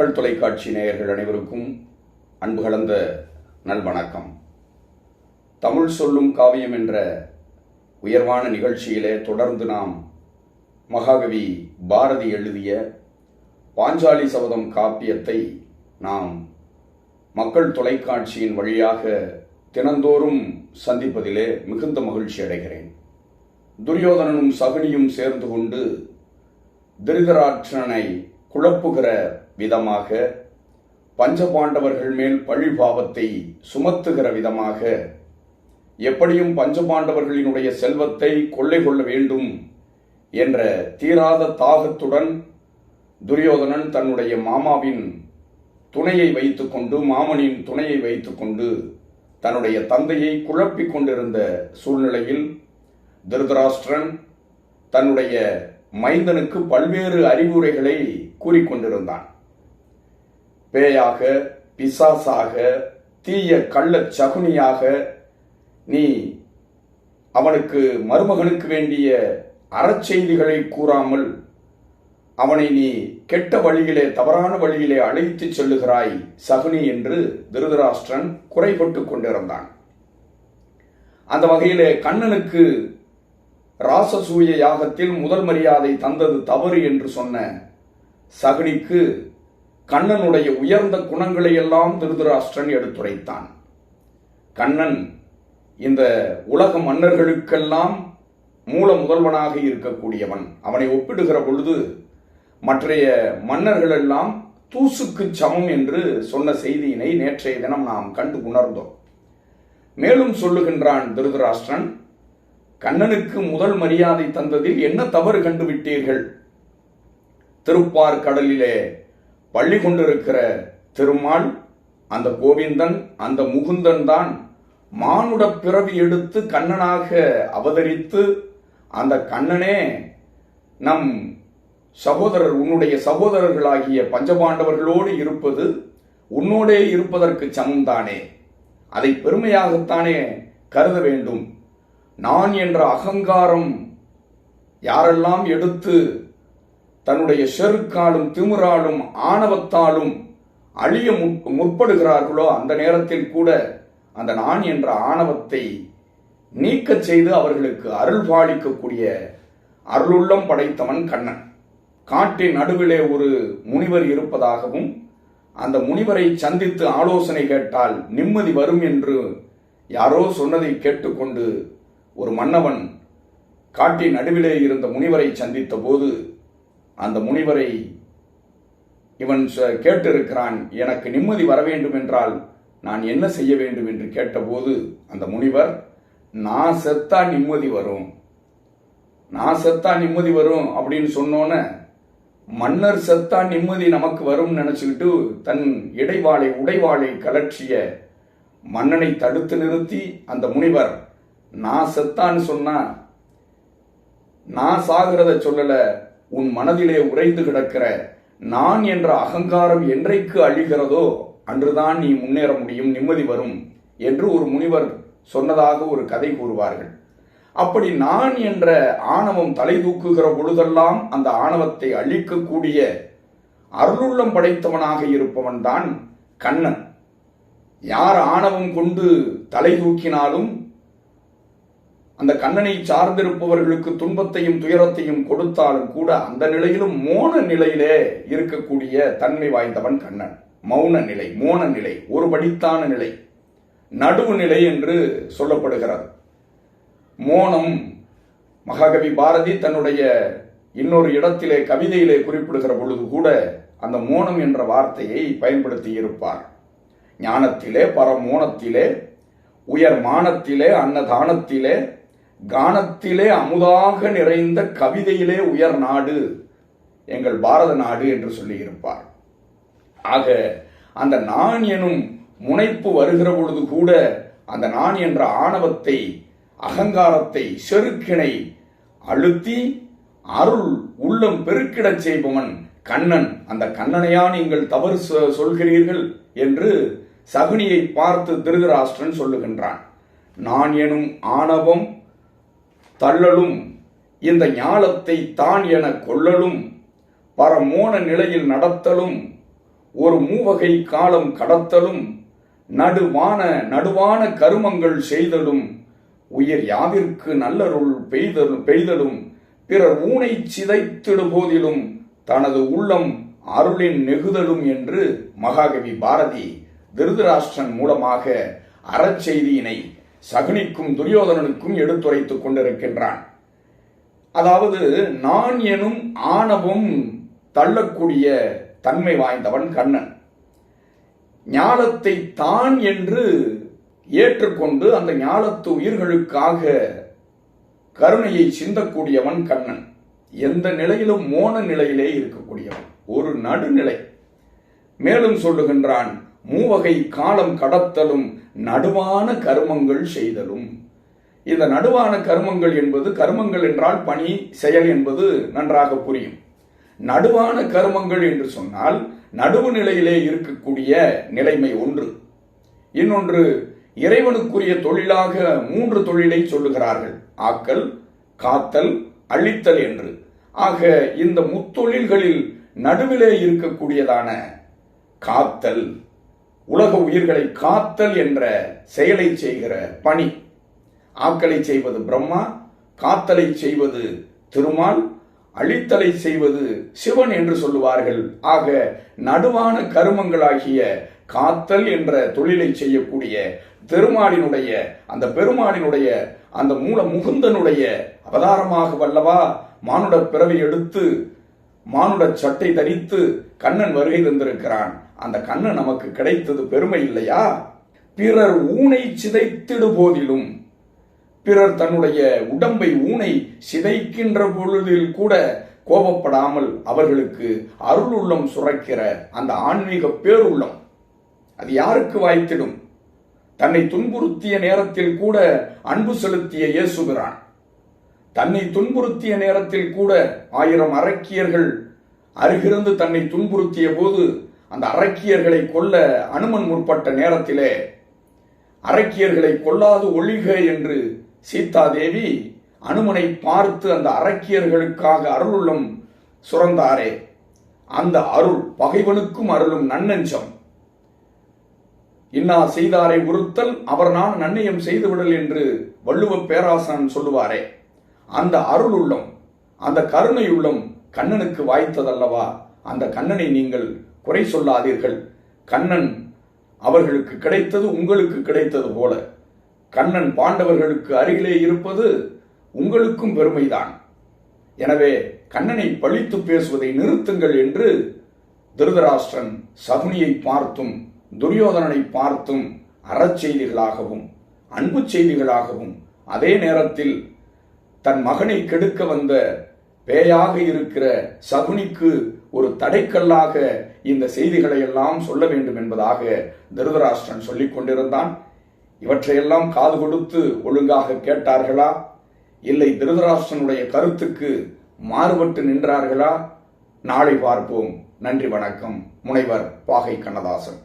மக்கள் தொலைக்காட்சி நேயர்கள் அனைவருக்கும் அன்பு கலந்த நல்வணக்கம். தமிழ் சொல்லும் காவியம் என்ற உயர்வான நிகழ்ச்சியிலே தொடர்ந்து நாம் மகாகவி பாரதி எழுதிய பாஞ்சாலி சபதம் காப்பியத்தை நாம் மக்கள் தொலைக்காட்சியின் வழியாக தினந்தோறும் சந்திப்பதிலே மிகுந்த மகிழ்ச்சி அடைகிறேன். துரியோதனனும் சகுனியும் சேர்ந்து கொண்டு திருதராட்சனை குழப்புகிற விதமாக பஞ்சபாண்டவர்கள் மேல் பழிபாவத்தை சுமத்துகிற விதமாக எப்படியும் பஞ்சபாண்டவர்களினுடைய செல்வத்தை கொள்ளை கொள்ள வேண்டும் என்ற தீராத தாகத்துடன் துரியோதனன் தன்னுடைய மாமாவின் துணையை வைத்துக்கொண்டு மாமனின் துணையை வைத்துக்கொண்டு தன்னுடைய தந்தையை குழப்பிக் கொண்டிருந்த சூழ்நிலையில் திருதராஷ்டிரன் தன்னுடைய மைந்தனுக்கு பல்வேறு அறிவுரைகளை கூறிக்கொண்டிருந்தான் பேயாக பிசாசாக தீய கள்ளச் சகுனியாக நீ அவனுக்கு மருமகனுக்கு வேண்டிய அறச்செய்திகளை கூறாமல் அவனை நீ கெட்ட வழியிலே தவறான வழியிலே அழைத்துச் செல்லுகிறாய் சகுனி என்று திருதராஷ்டிரன் குறைபட்டு கொண்டிருந்தான். அந்த வகையிலே கண்ணனுக்கு ராசசூய யாகத்தில் முதல் மரியாதை தந்தது தவறு என்று சொன்ன சகுனிக்கு கண்ணனுடைய உயர்ந்த குணங்களை எல்லாம் திருதராஷ்டிரன் எடுத்துரைத்தான். கண்ணன் இந்த உலக மன்னர்களுக்கெல்லாம் மூல முதல்வனாக இருக்கக்கூடியவன். அவனை ஒப்பிடுகிற பொழுது மற்றைய மன்னர்கள் எல்லாம் தூசுக்கு சமம் என்று சொன்ன செய்தியினை நேற்றைய தினம் நாம் கண்டு உணர்ந்தோம். மேலும் சொல்லுகின்றான் திருதராஷ்டிரன் கண்ணனுக்கு முதல் மரியாதை தந்ததில் என்ன தவறு கண்டுவிட்டீர்கள்? திருப்பார் கடலிலே பள்ளி கொண்டிருக்கிற திருமால் அந்த கோவிந்தன் அந்த முகுந்தன் தான் மானுட பிறவி எடுத்து கண்ணனாக அவதரித்து அந்த கண்ணனே நம் சகோதரர் உன்னுடைய சகோதரர்களாகிய பஞ்சபாண்டவர்களோடு இருப்பது உன்னோடே இருப்பதற்கு சமம்தானே. அதை பெருமையாகத்தானே கருத வேண்டும். நான் என்ற அகங்காரம் யாரெல்லாம் எடுத்து தன்னுடைய செருக்காலும் திமிராலும் ஆணவத்தாலும் அழிய முற்படுகிறார்களோ அந்த நேரத்தில் கூட அந்த நான் என்ற ஆணவத்தை நீக்கச் செய்து அவர்களுக்கு அருள் பாலிக்கக்கூடிய அருளுள்ளம் படைத்தவன் கண்ணன். காட்டின் நடுவிலே ஒரு முனிவர் இருப்பதாகவும் அந்த முனிவரை சந்தித்து ஆலோசனை கேட்டால் நிம்மதி வரும் என்று யாரோ சொன்னதை கேட்டுக்கொண்டு ஒரு மன்னவன் காட்டின் நடுவிலே இருந்த முனிவரை சந்தித்த போது அந்த முனிவரை இவன் கேட்டிருக்கிறான் எனக்கு நிம்மதி வர வேண்டும் என்றால் நான் என்ன செய்ய வேண்டும் என்று கேட்டபோது அந்த முனிவர் நான் செத்தா நிம்மதி வரும். நான் செத்தா நிம்மதி வரும் அப்படின்னு சொன்னோன்ன மன்னர் செத்தா நிம்மதி நமக்கு வரும் நினைச்சுக்கிட்டு தன் இடைவாளை உடைவாளை கலற்றிய மன்னனை தடுத்து நிறுத்தி அந்த முனிவர் நான் செத்தான்னு சொன்னா நான் சாகிறத சொல்லல உன் மனதிலே உறைந்து கிடக்கிற நான் என்ற அகங்காரம் என்றைக்கு அழிகிறதோ அன்றுதான் நீ முன்னேற முடியும் நிம்மதி வரும் என்று ஒரு முனிவர் சொன்னதாக ஒரு கதை கூறுவார்கள். அப்படி நான் என்ற ஆணவம் தலை தூக்குகிற பொழுதெல்லாம் அந்த ஆணவத்தை அழிக்கக்கூடிய அருளுள்ளம் படைத்தவனாக இருப்பவன் தான் கண்ணன். யார் ஆணவம் கொண்டு தலை தூக்கினாலும் அந்த கண்ணனை சார்ந்திருப்பவர்களுக்கு துன்பத்தையும் துயரத்தையும் கொடுத்தாலும் கூட அந்த நிலையிலும் மோன நிலையிலே இருக்கக்கூடிய தன்மை வாய்ந்தவன் கண்ணன். மௌன நிலை மோன நிலை ஒரு படித்தான நிலை. நடுவு நிலை என்று சொல்லப்படுகிறது. மோனம் மகாகவி பாரதி தன்னுடைய இன்னொரு இடத்திலே கவிதையிலே குறிப்பிடுகிற பொழுது கூட அந்த மோனம் என்ற வார்த்தையை பயன்படுத்தி இருப்பார். ஞானத்திலே பரமோனத்திலே உயர் மானத்திலே அன்னதானத்திலே கானத்திலே அமுதாக நிறைந்த கவிதையிலே உயர் நாடு எங்கள் பாரத நாடு என்று சொல்லியிருப்பார். ஆக அந்த நான் எனும் முனைப்பு வருகிற பொழுது கூட அந்த நான் என்ற ஆணவத்தை அகங்காரத்தை செருக்கினை அழுத்தி அருள் உள்ளம் பெருக்கிடச் செய்பவன் கண்ணன். அந்த கண்ணனையா நீங்கள் தவறு சொல்கிறீர்கள் என்று சகுனியை பார்த்து திருதராஷ்டிரன் சொல்லுகின்றான். நான் எனும் ஆணவம் தள்ளலும். இந்த ஞாலத்தை தான் என கொள்ளலும். பரமோன நிலையில் நடத்தலும். ஒரு மூவகை காலம் கடத்தலும். நடுவான நடுவான கருமங்கள் செய்தலும். உயிர் யாவிற்கு நல்லருள் பெய்தலும் பெய்தலும். பிறர் ஊனை சிதைத்திடு போதிலும் தனது உள்ளம் அருளின் நெகுதலும் என்று மகாகவி பாரதி திருதராஷ்டிரன் மூலமாக அறச்செய்தியினை சகுனிக்கும் துரியோதனனுக்கும் எடுத்துரைத்துக் கொண்டிருக்கின்றான். அதாவது நான் எனும் ஆணவம் தள்ளக்கூடிய தன்மை வாய்ந்தவன் கண்ணன். ஞானத்தை தான் என்று ஏற்றுக்கொண்டு அந்த ஞானத்து உயிர்களுக்காக கருணையை சிந்தக்கூடியவன் கண்ணன். எந்த நிலையிலும் மோன நிலையிலே இருக்கக்கூடியவன். ஒரு நடுநிலை. மேலும் சொல்லுகின்றான் மூவகை காலம் கடத்தலும் நடுவான கருமங்கள் செய்தலும். இந்த நடுவான கருமங்கள் என்பது கருமங்கள் என்றால் பணி செயல் என்பது நன்றாக புரியும். நடுவான கருமங்கள் என்று சொன்னால் நடுவு நிலையிலே இருக்கக்கூடிய நிலைமை ஒன்று. இன்னொன்று இறைவனுக்குரிய தொழிலாக மூன்று தொழிலை சொல்லுகிறார்கள். ஆக்கல் காத்தல் அழித்தல் என்று. ஆக இந்த முத்தொழில்களில் நடுவிலே இருக்கக்கூடியதான காத்தல் உலக உயிர்களை காத்தல் என்ற செயலை செய்கிற பணி. ஆக்கலை செய்வது பிரம்மா காத்தலை செய்வது திருமால் அழித்தலை செய்வது சிவன் என்று சொல்லுவார்கள். ஆக நடுவான கருமங்களாகிய காத்தல் என்ற தொழிலை செய்யக்கூடிய திருமாலினுடைய அந்த பெருமாளினுடைய அந்த மூல முகுந்தனுடைய அவதாரமாக வல்லவா மானுட பிறவி எடுத்து மானுட சட்டை தரித்து கண்ணன் வருகை தந்திருக்கிறான். அந்த கண்ணு நமக்கு கிடைத்தது பெருமை இல்லையா? பிறர் ஊனை சிதைத்திடு போதிலும். பிறர் தன்னுடைய உடம்பை ஊனை சிதைக்கின்ற பொழுதில் கூட கோபப்படாமல் அவர்களுக்கு அருளுள்ளம் சுரக்கிற அந்த ஆன்மீக பேருள்ளம். அது யாருக்கு வாய்த்திடும்? தன்னை துன்புறுத்திய நேரத்தில் கூட அன்பு செலுத்திய இயேசுகிறான் தன்னை துன்புறுத்திய நேரத்தில் கூட ஆயிரம் அரக்கியர்கள் அருகிருந்து தன்னை துன்புறுத்திய போது அந்த அரக்கியர்களை கொல்ல அனுமன் முற்பட்ட நேரத்திலே அரக்கியர்களை கொல்லாது ஒழிக என்று சீதாதேவி அனுமனை பார்த்து அந்த அரக்கியர்களுக்காக அருளுள்ளம் சுரந்தாரே. அந்த அருள் பகைவனுக்கும் அருளும் நன்னெஞ்சம். இன்னா செய்தாரை உறுத்தல் அவர் நான் நன்னயம் செய்துவிடல் என்று வள்ளுவ பேராசன் சொல்லுவாரே. அந்த அருள் உள்ளம் அந்த கருணை உள்ளம் கண்ணனுக்கு வாய்த்ததல்லவா? அந்த கண்ணனை நீங்கள் குறை சொல்லாதீர்கள். கண்ணன் அவர்களுக்கு கிடைத்தது உங்களுக்கு கிடைத்தது போல. கண்ணன் பாண்டவர்களுக்கு அருகிலே இருப்பது உங்களுக்கும் பெருமைதான். எனவே கண்ணனை பழித்து பேசுவதை நிறுத்துங்கள் என்று திருதராஷ்டிரன் சகுனியை பார்த்தும் துரியோதனனை பார்த்தும் அறச்செய்திகளாகவும் அன்பு செய்திகளாகவும் அதே நேரத்தில் தன் மகனை கெடுக்க வந்த பேயாக இருக்கிற சகுனிக்கு ஒரு தடைக்கல்லாக இந்த செய்திகளை எல்லாம் சொல்ல வேண்டும் என்பதாக திருதராஷ்டிரன் சொல்லிக் கொண்டிருந்தான். இவற்றையெல்லாம் காது கொடுத்து ஒழுங்காக கேட்டார்களா? இல்லை திருதராஷ்டிரனுடைய கருத்துக்கு மாறுபட்டு நின்றார்களா? நாளை பார்ப்போம். நன்றி வணக்கம். முனைவர் பாகை கண்ணதாசன்.